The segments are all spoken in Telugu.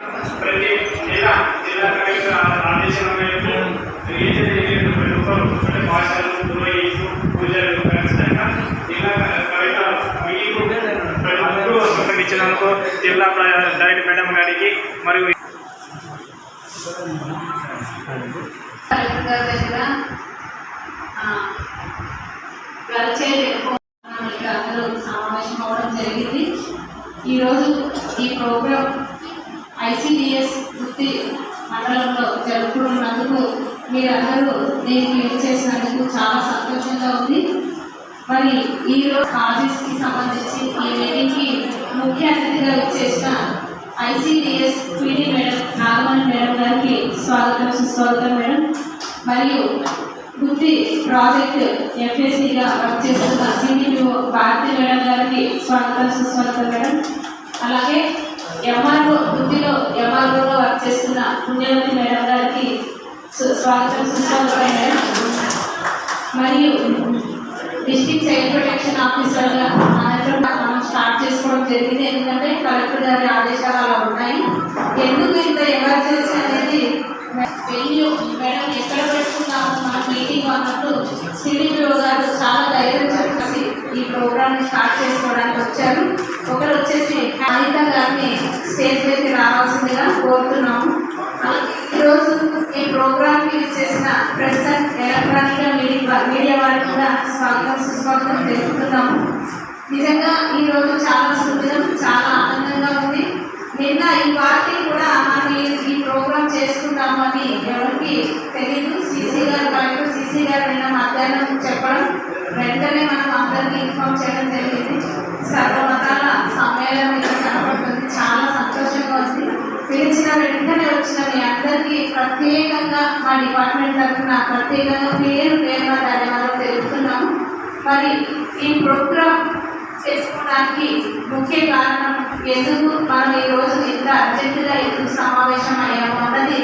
ప్రతి జిల్లా జిల్లా కలెక్టర్ ఆదేశం మేరకు ప్రతి ఒక్కరు భాషలు పూజలు జిల్లా కలెక్టర్ జిల్లా డైరెక్టర్ మేడం గారికి మరియు అందరూ సమావేశం అవడం జరిగింది ఈరోజు ఈ ప్రోగ్రాం ఐసీడిఎస్ వృత్తి మండలంలో జరుపుకున్నందుకు మీరందరూ దీనికి చేసినందుకు చాలా సంతోషంగా ఉంది. మరి ఈరోజు ఆఫీస్కి సంబంధించి ఈ మీటింగ్కి ముఖ్య అతిథిగా వచ్చేసిన ICDS PD madam Nagamani madam గారికి స్వాగతం సుస్వాగతం మేడం. మరియు వృత్తి ప్రాజెక్ట్ ఎఫ్ఎస్సిగా వర్క్ చేస్తున్న సిడిపిఓ భారతి మేడం గారికి స్వాగతం సుస్వాగతం మేడం. అలాగే ఎంఆర్ఓ వృత్తిలో ఎంఆర్ఓగా వర్క్ చేస్తున్న పుణ్యవతి మేడం గారికి స్వాగతం సుస్వాగతం మేడం. మరియు డిస్ట్రిక్ట్ చైల్డ్ ప్రొటెక్షన్ ఆఫీసర్గా అనంతరం మనం స్టార్ట్ చేసుకోవడం జరిగింది. ఎందుకంటే కలెక్టర్ గారి ఆదేశాలు అలా ఉన్నాయి. ఎందుకు ఇంత ఎమర్జెన్సీ అనేది వెన్యూ మేడం ఎక్కడ పెట్టుకున్నాము మన మీటింగ్ అన్నట్టు సిడిపిఓ గారు చాలా ధైర్యం చెప్పేసి ఈ ప్రోగ్రామ్ని స్టార్ట్ చేసుకోవడానికి వచ్చారు. ఒకరు వచ్చేసి అనిత గారిని స్టేజ్ మీదకి రావాల్సిందిగా కోరుతున్నాము. ఈరోజు ఈ ప్రోగ్రామ్కి చేసిన press and electronic media media వారికి కూడా స్వాగతం సుస్వాగతం తెలుపుతున్నాము. నిజంగా ఈ రోజు చాలా సుందరం చాలా ఆనందంగా ఉంది. నిన్న ఈ పార్టీ కూడా మనం ఈ- ప్రోగ్రాం ప్రోగ్రామ్ చేసుకుంటాము అని ఎవరికి తెలియదు సీసీ గారు కలెక్టర్ సీసీ గారు నిన్న మధ్యాహ్నం చెప్పడం వెంటనే మనం అందరికీ ఇన్ఫార్మ్ చేయడం జరిగింది. సర్వమతాల సమ్మేళనం ఇక్కడ కనపడుతుంది చాలా సంతోషంగా ఉంది. పిలిచిన వెంటనే వచ్చిన మీ అందరికీ ప్రత్యేకంగా మా డిపార్ట్మెంట్ తరఫున ప్రత్యేకంగా పేరు పేరున ధన్యవాదాలు తెలుపుతున్నాము. మరి ఈ ప్రోగ్రామ్ చేసుకోవడానికి ముఖ్య కారణం ఎందుకు? మనం ఈ రోజు ఇంత అర్జెంటుగా ఎందుకు సమావేశం అయ్యాము అన్నది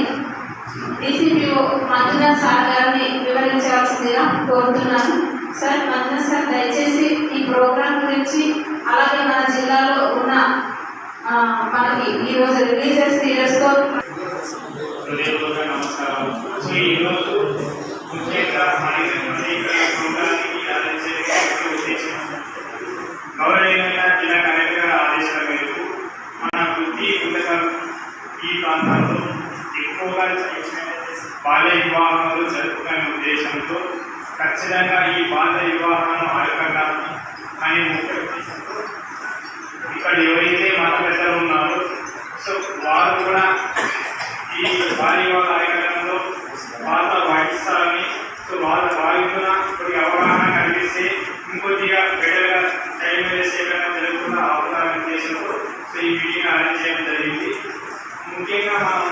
డిసిపిఓ మంజునాథ్ సార్ గారిని వివరించాల్సిందిగా కోరుతున్నాను. సార్ మంజునాథ్ సార్ దయచేసి ఈ ప్రోగ్రాం గురించి అలాగే మన జిల్లాలో ఉన్న మనకి ఈరోజు రిలీజియస్ లీడర్స్తో హృదయపూర్వక నమస్కారం ఈరోజు ముఖ్యంగా అనేకమంది జిల్లా కలెక్టర్ ఆదేశాల మేరకు మన వృత్తి ఉన్నత ఈ ప్రాంతాల్లో ఎక్కువగా బాల్య వివాహాలు జరుపుకునే ఉద్దేశంతో ఖచ్చితంగా ఈ బాల్య వివాహాలను అడగడానికి అని ఇక్కడ ఎవరైతే మత పెద్దలు ఉన్నారో సో వారు కూడా ఈ బాల్య కార్యక్రమంలో పాత్ర వహిస్తారని సో వాళ్ళ వాయువున కొద్దిగా అవగాహన కలిగిస్తే ఇంకొద్దిగా బెటర్గా టైం వేసే విధంగా జరుగుతున్న అవగాహన ఉద్దేశంతో సో ఈ మీటింగ్ అరేంజ్ చేయడం జరిగింది. ముఖ్యంగా మనం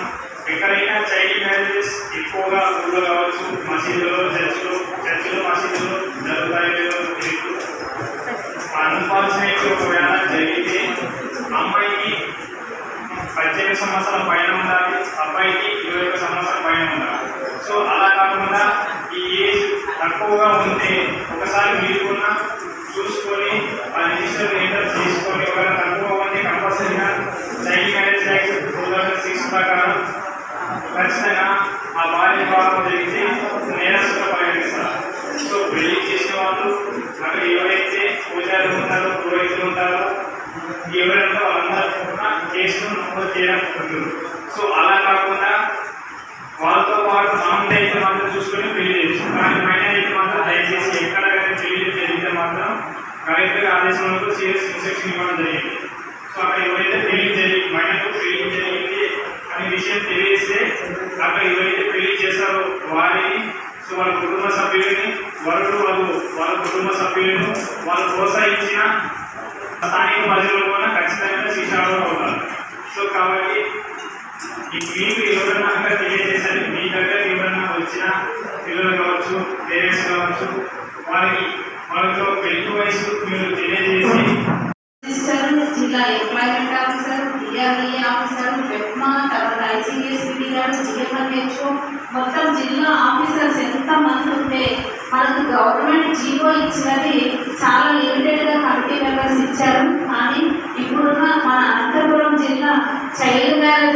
ఎక్కడైనా చైల్డ్ మ్యారేజెస్ ఎక్కువగా ఊళ్ళో కావచ్చు మసీదులో చర్చ జరుగుతాయి అన్ఫార్చునేట్లీ ఒకవేళ జరిగితే అమ్మాయికి పద్దెనిమిది సంవత్సరాల పైన ఉండాలి అబ్బాయికి ఇరవై ఒక సంవత్సరాల పైన ఉండాలి సో అలా కాకుండా ఈ ఏజ్ తక్కువగా ఉంటే ఒకసారి మీరు కూడా చూసుకొని ఆ రిజిస్టర్ ఎంటర్ చేసుకొని ఒకవేళ తక్కువ ఉంటే కంపల్సరీగా child marriage act two thousand six ప్రకారం ఖచ్చితంగా ఆ బాల్య వివాహం జరిగితే నేరస్తుగా పరిగణిస్తారు సో పెళ్ళి చేసిన వాళ్ళు ఎవరైతే పూజారులు ఉంటారో పురోహితులు ఉంటారో ఎవరైనా అందరూ కూడా కేసును నమోదు చేయడం సో అలా కాకుండా వాళ్ళతో పాటు మామిడి అయితే మాత్రం చూసుకొని పెళ్ళి చేయొచ్చు కానీ పైన అయితే మాత్రం దయచేసి ఎక్కడ కానీ పెళ్ళి జరిగితే మాత్రం కలెక్టర్ ఆదేశంలో సీరియస్ ఇన్స్ట్రక్షన్ ఇవ్వడం జరిగింది సో అక్కడ ఎవరైతే పెళ్ళి జరిగి మైనకు పెళ్ళి జరిగింది అనే విషయం తెలియజేస్తే అక్కడ ఎవరైతే పెళ్ళి చేశారో వారిని సో వాళ్ళ కుటుంబ సభ్యులని వరుడు వాళ్ళు వాళ్ళ కుటుంబ సభ్యులను వాళ్ళు ప్రోత్సహించిన స్థానిక ప్రజలు కూడా ఖచ్చితంగా శిక్షణ అవుతారు సో కాబట్టి మీకు ఎవరైనా అక్కడ తెలియజేశారు మీ దగ్గర ఎవరన్నా వచ్చిన పిల్లలు కావచ్చు పేరెంట్స్ కావచ్చు వారికి వాళ్ళతో పెళ్ళి వయసు మీరు తెలియజేసి జిల్లా ఎంప్లాయ్మెంట్ ఆఫీసర్ డిఆర్డీఏ ఆఫీసర్ వెట్మా తర్వాత ఐసీఎస్ పిడి గారు మొత్తం జిల్లా ఆఫీసర్స్ ఎంత మంది ఉంటే మనకు గవర్నమెంట్ జీవో ఇచ్చినది చాలా లిమిటెడ్గా కమిటీ మెంబర్స్ ఇచ్చారు. కానీ ఇప్పుడున్న మన అనంతపురం జిల్లా చైల్డ్ మ్యారేజ్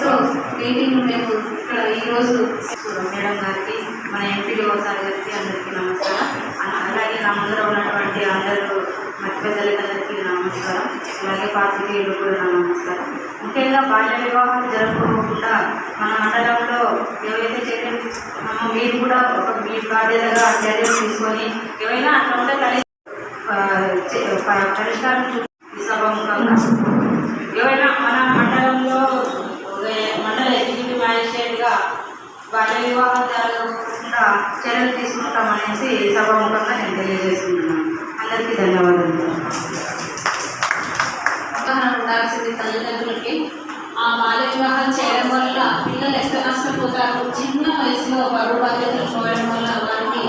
సో మీటింగ్ మేము ఇక్కడ ఈరోజు మేడం గారికి మన ఎంపీడీఓ సార్ గారికి అందరికీ నమస్కారం. అలాగే నా ముందర ఉన్నటువంటి అందరూ మధ్య పెద్దలకి నమస్కారం. అలాగే పాత్రికేయులు కూడా నమస్కారం. ముఖ్యంగా బాల్య వివాహం జరుపుకోకుండా మన మండలంలో ఏవైతే చర్యలు మీరు కూడా ఒక మీ బాధ్యతగా చర్యలు తీసుకొని ఏవైనా అట్లా ఉంటే కలిసి పరిష్కారం సభాముఖంగా ఏవైనా మన మండలంలో ఏ మండల ఎగ్జిక్యూటివ్ మ్యాజిస్ట్రేట్గా బాల్య వివాహం జరగకుండా చర్యలు తీసుకుంటామనేసి సభాముఖంగా నేను తెలియజేస్తున్నాను అందరికీ ధన్యవాదాలు. ఉండాల్సింది తల్లిదండ్రులకి. ఆ బాల్య వివాహం చేయడం వల్ల పిల్లలు ఎంత నష్టపోతారు? చిన్న వయసులో బరువు బాధ్యతలు పోయడం వల్ల వారికి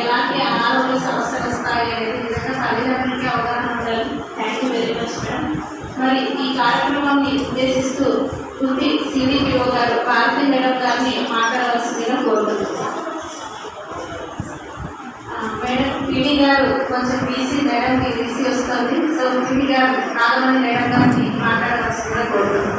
ఎలాంటి అనారోగ్య సమస్యలు వస్తాయి అనేది నిజంగా తల్లిదండ్రులకి అవగాహన ఉండాలి. Thank you very much madam మరి ఈ కార్యక్రమాన్ని ఉద్దేశిస్తూ తుది సిడిపిఓ గారు భారతి మేడం గారిని మాట్లాడవలసిందిగా కోరుకుంటున్నాను. మేడం పీడి గారు కొంచెం బీసీ మేడంకి బీసీ వస్తుంది. సో పిడి గారు నాగమణి మేడం గారిని మాట్లాడవలసిందిగా కోరుకుంటున్నాను.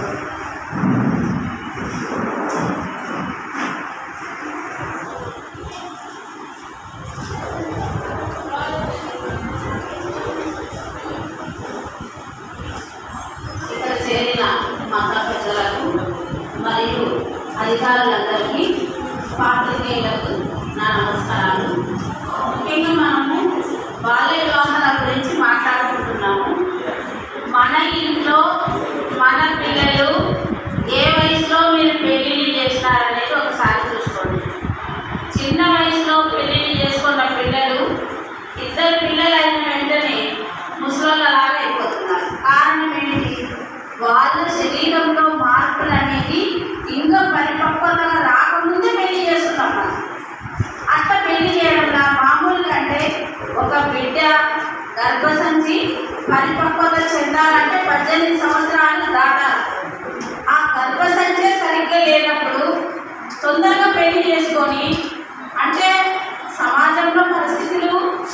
ఇంట్లో మన పిల్లలు ఏ వయసులో మీరు పెళ్ళిళ్ళు చేస్తారనేది ఒకసారి చూసుకోండి చిన్న వయసులో పెళ్ళిళ్ళు చేసుకున్న పిల్లలు ఇద్దరు పిల్లలు అయిన వెంటనే ముసలోళ్ళలాగా అయిపోతున్నారు కారణం ఏంటి వాళ్ళ శరీరంలో మార్పులు అనేది ఇంకా పరిపక్వతగా రాకముందే పెళ్ళి చేస్తున్నాం మనం అట్ట పెళ్ళి చేయడంలో మామూలుగా అంటే ఒక బిడ్డ గర్భసంచి పరిపక్వత పద్దెనిమిది సంవత్సరాలు దాటాలి. ఆ గర్భసంచే సరిగ్గా లేనప్పుడు తొందరగా పెళ్ళి చేసుకొని అంటే సమాజంలో పరిస్థితులు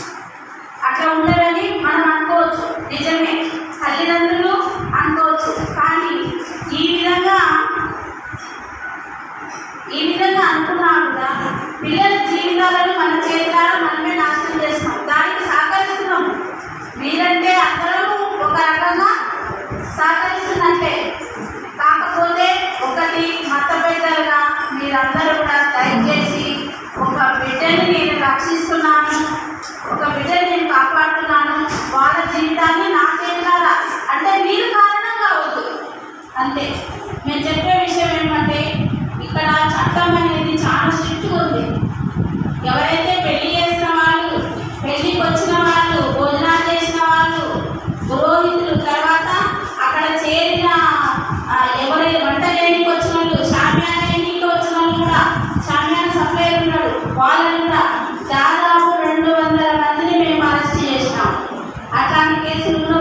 అట్లా ఉండదని మనం అనుకోవచ్చు. నిజమే తల్లిదండ్రులు అనుకోవచ్చు. కానీ ఈ విధంగా ఈ విధంగా అనుకున్నా కూడా పిల్లల జీవితాలను మన చేతులారా మనమే నాశనం చేస్తున్నాం. దానికి సహకరిస్తున్నాం. మీరంటే అందరూ ఒక రకంగా సహకరిస్తున్నట్టే కాకపోతే ఒకటి మత పెద్దలుగా మీరందరూ కూడా దయచేసి ఒక బిడ్డని నేను రక్షిస్తున్నాను. ఒక బిడ్డని నేను కాపాడుతున్నాను. వాళ్ళ జీవితాన్ని నా చేతులారా అంటే మీరు కారణం కావద్దు అంతే. నేను చెప్పే విషయం ఏమంటే ఇక్కడ చట్టం అనేది చాలా స్ట్రిక్ట్గా ఉంది. ఎవరైతే అట్లాంటి కేసులు కూడా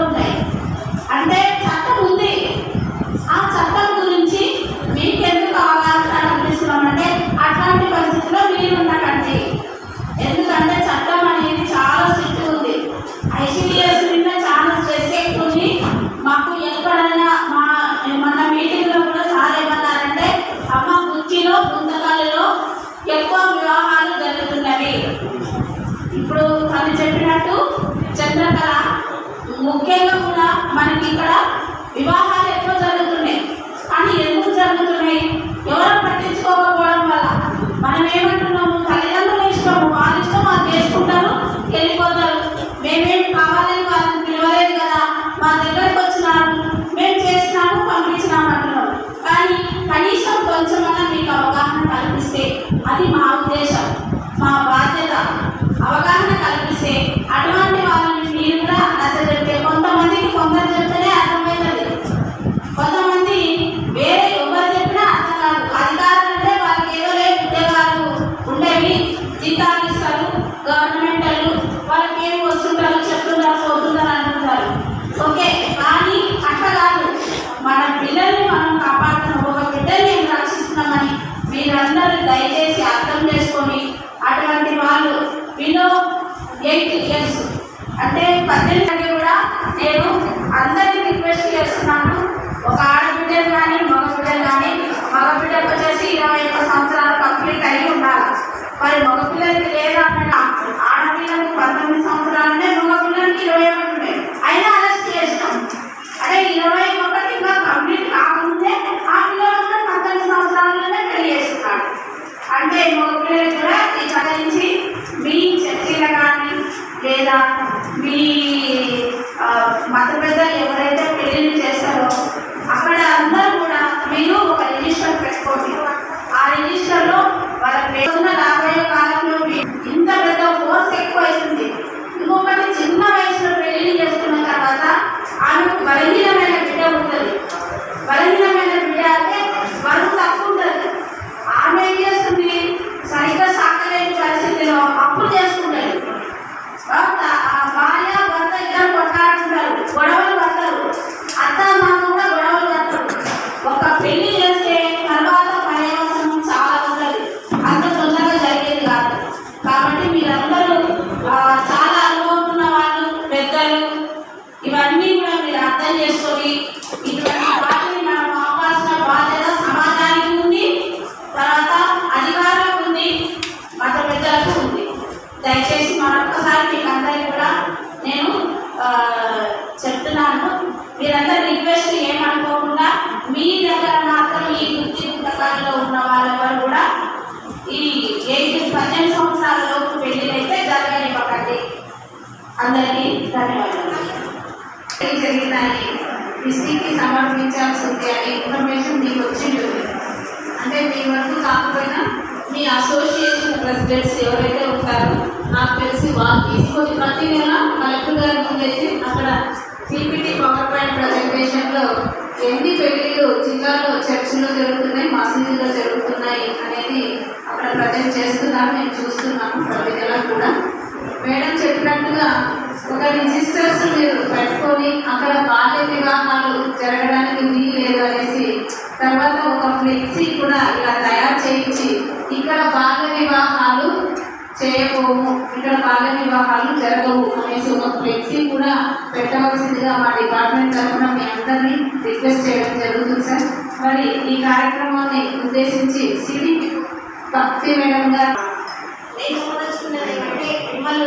Atman మగపిల్లలకి లేదా ఆడపిల్లలకు పంతొమ్మిది సంవత్సరాలు ఉన్నాయి మగపిల్లలకి అయినా అరెస్ట్ చేసినాం. అదే ఇరవై కాకపోయినా మీ అసోసియేషన్ ప్రెసిడెంట్స్ ఎవరైతే ఉంటారో నాకు తెలిసి వాళ్ళు తీసుకొని ప్రతి నెల కలెక్టర్ గారి ముందేసి అక్కడ సిపిటీ పవర్ పాయింట్ ప్రజెంటేషన్లో ఎన్ని పెళ్ళిలు జిల్లాలో చర్చిలో జరుగుతున్నాయి మసీదులో జరుగుతున్నాయి అనేది అక్కడ ప్రజెంట్ చేస్తున్నాను నేను చూస్తున్నాను ప్రతి నెల కూడా. మేడం చెప్పినట్టుగా ఒక రిజిస్టర్స్ మీరు పెట్టుకొని అక్కడ బాల్య వివాహాలు జరగడానికి వీలు లేదు అనేసి తర్వాత ఒక ఫ్లెక్సీ కూడా ఇలా తయారు చేయించి ఇక్కడ బాల్య వివాహాలు చేయబోము. ఇక్కడ బాల్య వివాహాలు జరగవు అనేసి ఒక ఫ్లెక్సీ కూడా పెట్టవలసిందిగా మా డిపార్ట్మెంట్ తరఫున మీ అందరినీ రిక్వెస్ట్ చేయడం జరుగుతుంది సార్. మరి ఈ కార్యక్రమాన్ని ఉద్దేశించి సిరి భక్తి మేడం గారు నేను మిమ్మల్ని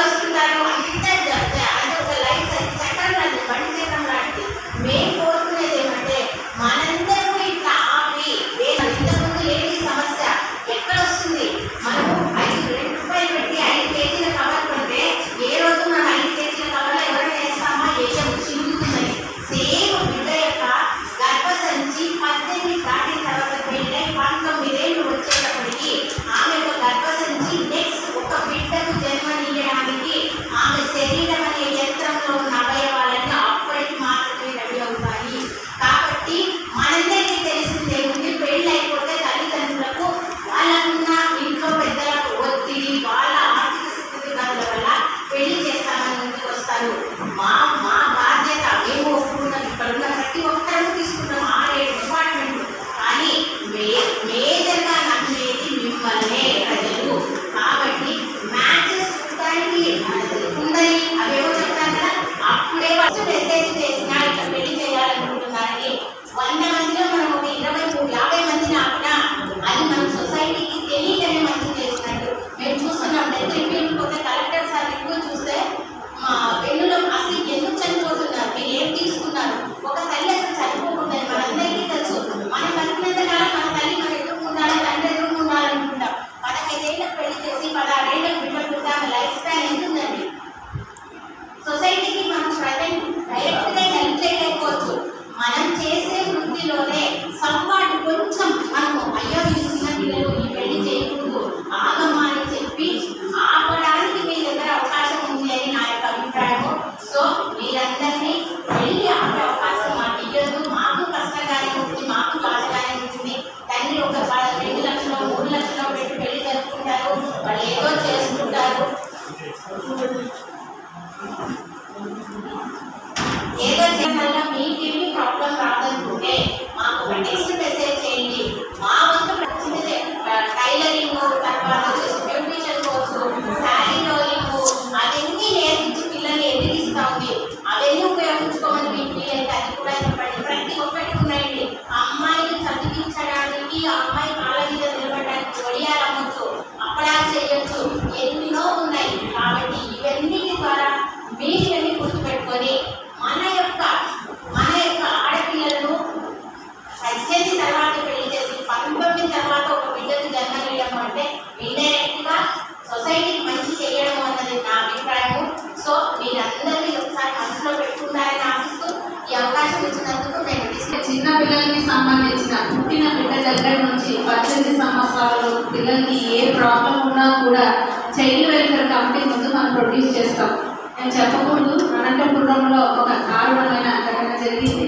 వస్తుంటారు. రిలీజ్ చేస్తాం నేను చెప్పకూడదు అనంతపురంలో ఒక దారుణమైన ఘటన జరిగింది.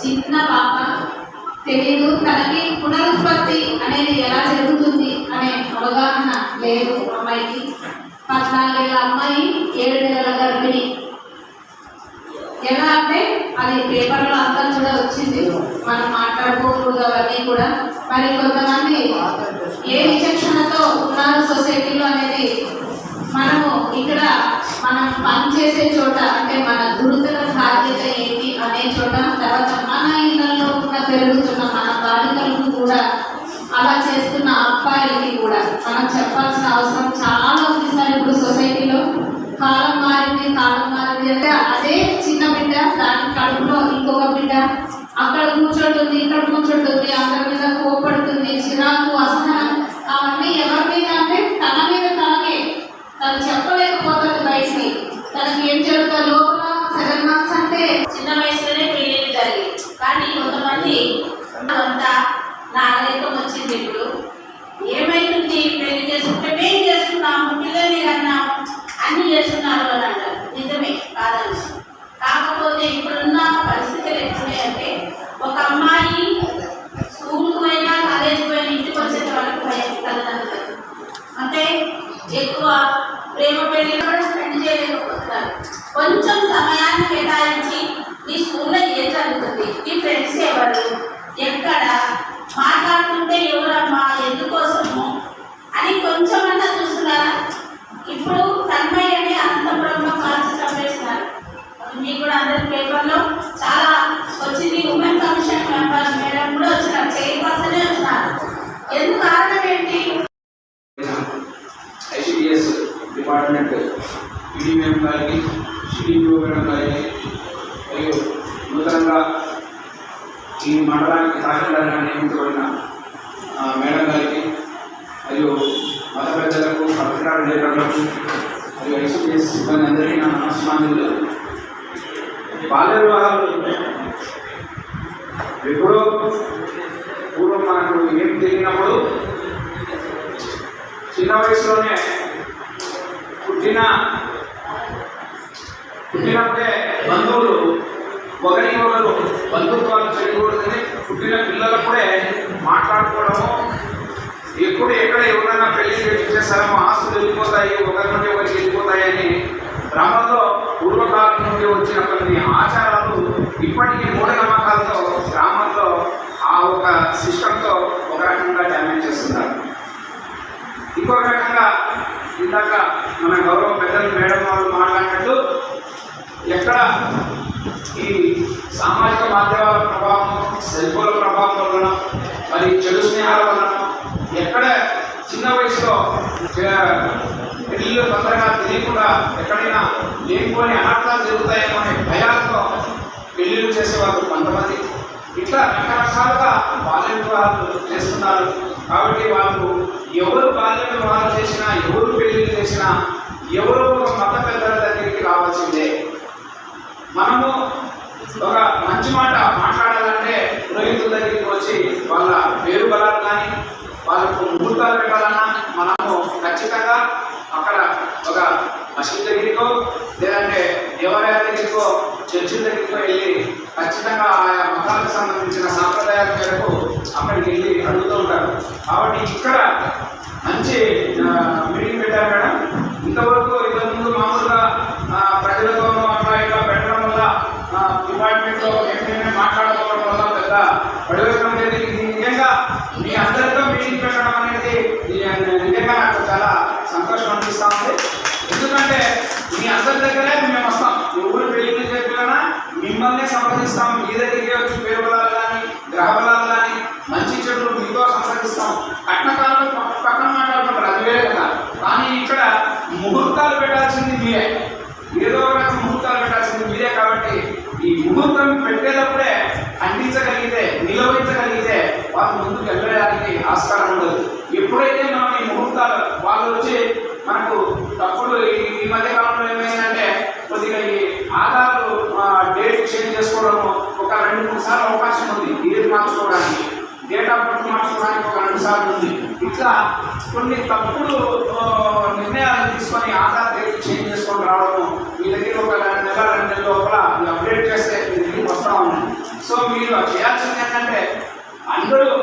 చిన్న పాప తెలియదు తనకి పునరుత్పత్తి అనేది ఎలా జరుగుతుంది అనే అవగాహన లేదు అమ్మాయికి. పద్నాలుగేళ్ళ అమ్మాయి ఏడు నెలల గర్భిణి. ఎలా అంటే అది పేపర్లో అంతా కూడా వచ్చింది. మనం మాట్లాడుకోకూడదు అవన్నీ కూడా. మరి కొంతమంది ఏ విచక్షణతో ఉన్నారు సొసైటీలో అనేది మనము ఇక్కడ మనం పనిచేసే చోట అంటే మన దురుదల బాధ్యత ఏంటి అనే చోట తర్వాత మన ఇళ్ళలో కూడా పెరుగుతున్న మన బాలికలకు కూడా అలా చేస్తున్న అబ్బాయిలకి కూడా మనం చెప్పాల్సిన అవసరం చాలా ఉంది సార్ ఇప్పుడు సొసైటీలో. కాలం మారింది కాలం మారింది అంటే అదే చిన్న బిడ్డ దాని కడుపులో ఇంకొక బిడ్డ. అక్కడ కూర్చోంటుంది ఇక్కడ కూర్చోంటుంది అక్కడ నాగరికం వచ్చింది ఇప్పుడు. ఉన్నది మరియు నూతనంగా ఈ మండలానికి తహసీల్దార్గా నియమించబడిన మేడం గారికి మరియు మత పెద్దలకు పత్రికా విలేకరులకు మరియు ఎక్స్పీరియన్స్ సిబ్బంది అందరికీ నా నమస్కారాలు. బాల్య వివాహాలు ఎప్పుడో పూర్వం మనకు ఏం తెలియనప్పుడు చిన్న వయసులోనే పుట్టిన పుట్టినప్పుడే బంధువులు ఒకరికొకరు బంధుత్వాలు చేయకూడదని పుట్టిన పిల్లలప్పుడే మాట్లాడుకోవడము. ఎప్పుడు ఎక్కడ ఎవరైనా పెళ్ళి చేస్తారో ఆస్తులు వెళ్ళిపోతాయి ఒకరి నుండి ఒకరికి వెళ్ళిపోతాయని బ్రహ్మలో పూర్వకాలం నుండి వచ్చిన కొన్ని ఆచారాలు ఇప్పటికీ మూఢనమ్మకాలతో గ్రామంలో ఆ ఒక సిస్టంతో ఒక రకంగా డ్యామేజ్ చేస్తున్నారు. ఇంకొక రకంగా ఇందాక మన గౌరవ పెద్దలు మేడం వాళ్ళు మాట్లాడినట్టు ఎక్కడ ఈ సామాజిక మాధ్యమాల ప్రభావం సెల్ఫోన్ల ప్రభావం వలన మరి చెడు స్నేహాల వలన ఎక్కడ చిన్న వయసులో పెళ్ళిళ్ళు తొందరగా తెలియకుండా ఎక్కడైనా లేనిపోని అనర్థాలు జరుగుతాయేమో అనే భయాలతో పెళ్ళిళ్ళు చేసేవాళ్ళు కొంతమంది. ఇట్లా రకరకాలుగా బాల్య వివాహాలు చేస్తున్నారు. కాబట్టి వాళ్ళు ఎవరు బాల్య వివాహాలు చేసినా ఎవరు పెళ్ళిళ్ళు చేసినా ఎవరు ఒక మత పెద్దల దగ్గరికి రావాల్సిందే. మనము ఒక మంచి మాట మాట్లాడాలంటే పురోహితుల దగ్గరికి వచ్చి వాళ్ళ పేరు బలాలు కానీ వాళ్ళకు ముహూర్తాలు పెట్టాలన్నా మనము ఖచ్చితంగా అక్కడ ఒక మసీద్ దగ్గరికో లేదంటే దేవాలయాల దగ్గరికో చర్చిల దగ్గరికో వెళ్ళి ఖచ్చితంగా ఆయా మతాలకు సంబంధించిన సాంప్రదాయాల మేరకు అక్కడికి వెళ్ళి అడుగుతూ ఉంటారు. కాబట్టి ఇక్కడ మంచి మీటింగ్ పెట్టారు మేడం. ఇంతవరకు ఇంతకుముందు మామూలుగా ఆ, ప్రజలతోనూ అట్లా ఇట్లా పెట్టడం వల్ల డిపార్ట్మెంట్లో ఏమైనా మాట్లాడుకోవడం వల్ల పెద్ద ప్రయోజనం లేదు ఇది నిజంగా మీ అందరితో మీటింగ్ పెట్టడం అనేది నిజంగా నాకు చాలా సంతోషం అనిపిస్తా ఉంది. ఎందుకంటే మీ అందరి దగ్గరే మేము వస్తాం. ఎవరు పెళ్ళి చెప్పినా మిమ్మల్ని సంప్రదిస్తాం. మీ దగ్గరికి వచ్చి పేరు బలాలు కానీ గ్రహ బలాలు కానీ మంచి చెడులు మీతో సంప్రదిస్తాం. పట్టణ పక్క పక్కన మాట్లాడుకుంటారు. అది వేరే కదా. కానీ ఇక్కడ ముహూర్తాలు పెట్టాల్సింది మీరే. ఏదో ఒక రకం ముహూర్తాలు పెట్టాల్సింది మీరే కాబట్టి ఈ ముహూర్తం పెట్టేటప్పుడే ఖండించగలిగితే నిలవరించగలిగితే వాళ్ళు ముందుకు వెళ్ళడానికి ఆస్కారం ఉండదు. ఎప్పుడైతే మనం ఈ ముహూర్తాలు వాళ్ళు వచ్చి మనకు తప్పుడు ఈ మధ్య కాలంలో ఏమైందంటే కొద్దిగా ఈ ఆధార్ డేట్ చేంజ్ చేసుకోవడం ఒక రెండు మూడు సార్లు అవకాశం ఉంది. డేట్ మార్చుకోవడానికి. డేట్ ఆఫ్ బర్త్ మార్చుకోవడానికి ఒక రెండు సార్లు ఉంది. ఇట్లా కొన్ని తప్పుడు నిర్ణయాలు తీసుకొని ఆధార్ డేట్ చేంజ్ చేసుకొని రావడము మీ దగ్గర ఒక రెండు నెల రెండు నెలల లోపల అప్డేట్ చేస్తే మీ దగ్గరికి వస్తూ ఉంది. సో మీరు చేయాల్సింది ఏంటంటే అందరూ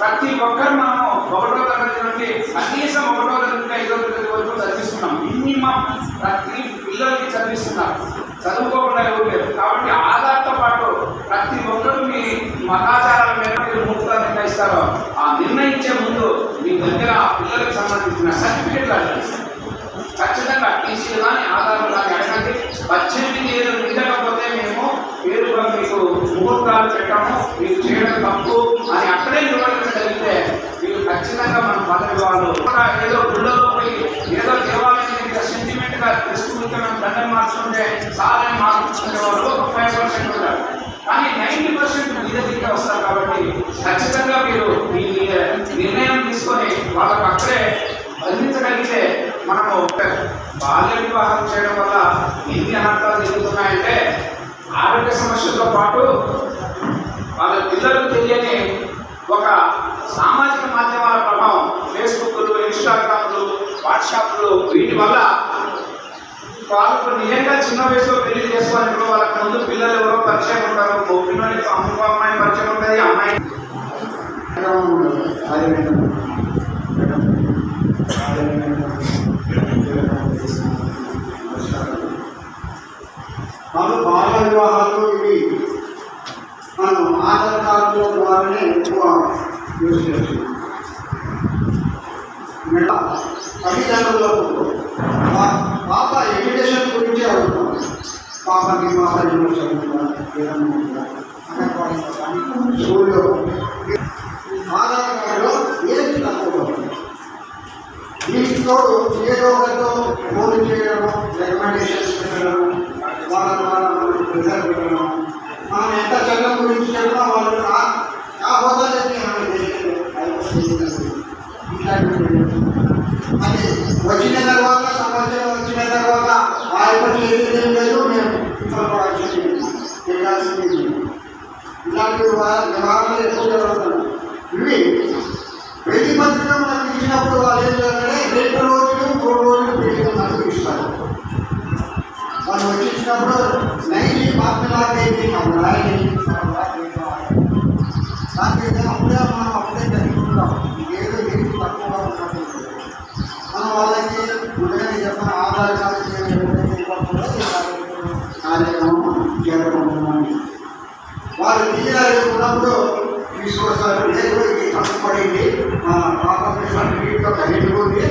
ప్రతి ఒక్కరు మనము ఒకటో తరగతి నుండి కనీసం ఒకటో తరగతి ఐదో తరగతి వరకు చదివిస్తున్నాం. మినిమం ప్రతి పిల్లలకి చదివిస్తున్నారు. చదువుకోకుండా ఎవరు లేరు. కాబట్టి ఆధార్తో పాటు ప్రతి ఒక్కరు మీ మతాచారాల మీద మీరు ముహూర్తాలు నిర్ణయిస్తారో ఆ నిర్ణయించే ముందు మీ దగ్గర ఆ పిల్లలకు సంబంధించిన సర్టిఫికేట్లు అడగండి ఖచ్చితంగా టీసీలు కానీ ఆధారాలు కానీ అడగండి. పద్దెనిమిది ఏళ్ళు నిండకపోతే మేము పేరుగా మీకు ముహూర్తాలు పెట్టాము. మీకు చేయడం తప్పు. అది అక్కడే నిలబడించగలిగితే మీరు ఖచ్చితంగా మన మొదటి వాళ్ళు ఏదో గుళ్ళలో పోయి ఏదో దేవాలయం సెంటిమెంట్గా తీసుకుంటే మేము దండం మార్చుకుంటే సాలని మార్చుకునే వాళ్ళు ఒక ఫైవ్ పర్సెంట్ ఉంటారు. కానీ నైంటీ పర్సెంట్ మీద దగ్గర వస్తారు కాబట్టి ఖచ్చితంగా మీరు మీ నిర్ణయం తీసుకొని వాళ్ళకు అక్కడే బంధించగలిగితే మనము బాల్య వివాహం చేయడం వల్ల ఎన్ని అనర్థాలు జరుగుతున్నాయంటే ఆరోగ్య సమస్యలతో పాటు వాళ్ళ పిల్లలకు తెలియని ఒక సామాజిక మాధ్యమాల ప్రభావం ఫేస్బుక్లు ఇన్స్టాగ్రామ్లు వాట్సాప్లు వీటి వల్ల వాళ్ళకు నిజంగా చిన్న వయసులో పెళ్ళి చేసుకొని ఇప్పుడు వాళ్ళకి ముందు పిల్లలు ఎవరో పరిచయం ఉంటారు పిల్లలు అమ్మ అమ్మాయి పరిచయం ఉంటుంది అమ్మాయి వాళ్ళు బాల వివాహాలు ఆధార్ కార్డుల ద్వారానే ఎక్కువ యూజ్ చేస్తున్నాం మిగతా తల్లిదండ్రులకు పాప ఎడ్యుకేషన్ గురించే పాప మీ పాప చదువుతున్నారు స్కూల్లో ఆధార్ కార్డులో ఏది తక్కువ? దీనికి ఏదో ఒకరితో ఫోన్ చేయడము రికమెండేషన్స్ పెట్టడం వాళ్ళ ద్వారా మనకు ప్రిజర్వ్ పెట్టడం మనం ఎంత చట్టం గురించి చెప్పినా వాళ్ళు ఆ- ఆ హోదాలకి అది వచ్చిన తర్వాత సంవత్సరం వచ్చిన తర్వాత ఆ ఇప్పటి ఏం లేదు మేము ఇవ్వబడాల్సింది చేయాల్సింది ఇలాంటి వ్యవహార- వ్యవహారాలు ఎక్కువ జరుగుతున్నాయి ఇవి పెళ్ళి పత్రిక మనకు ఇచ్చినప్పుడు వాళ్ళు ఏం చేయాలంటే రెండు రోజులు మూడు రోజులు పెళ్ళి మనకు ఇస్తారు వాళ్ళు వచ్చి ఇచ్చినప్పుడు రాయని అప్పుడే మనం అప్పుడే జరుగుతుంటాం ఏదో ఏది తక్కువగా ఉన్నట్టు మనం వాళ్ళకి ముందుగానే చెప్పిన ఆధార్ కార్డు వాళ్ళు తీయాలి ఉన్నప్పుడు తీసుకొస్తారు లేదు ఇది కష్టపడింది మా సర్టిఫికేట్ ఒక రేటు ఉంది.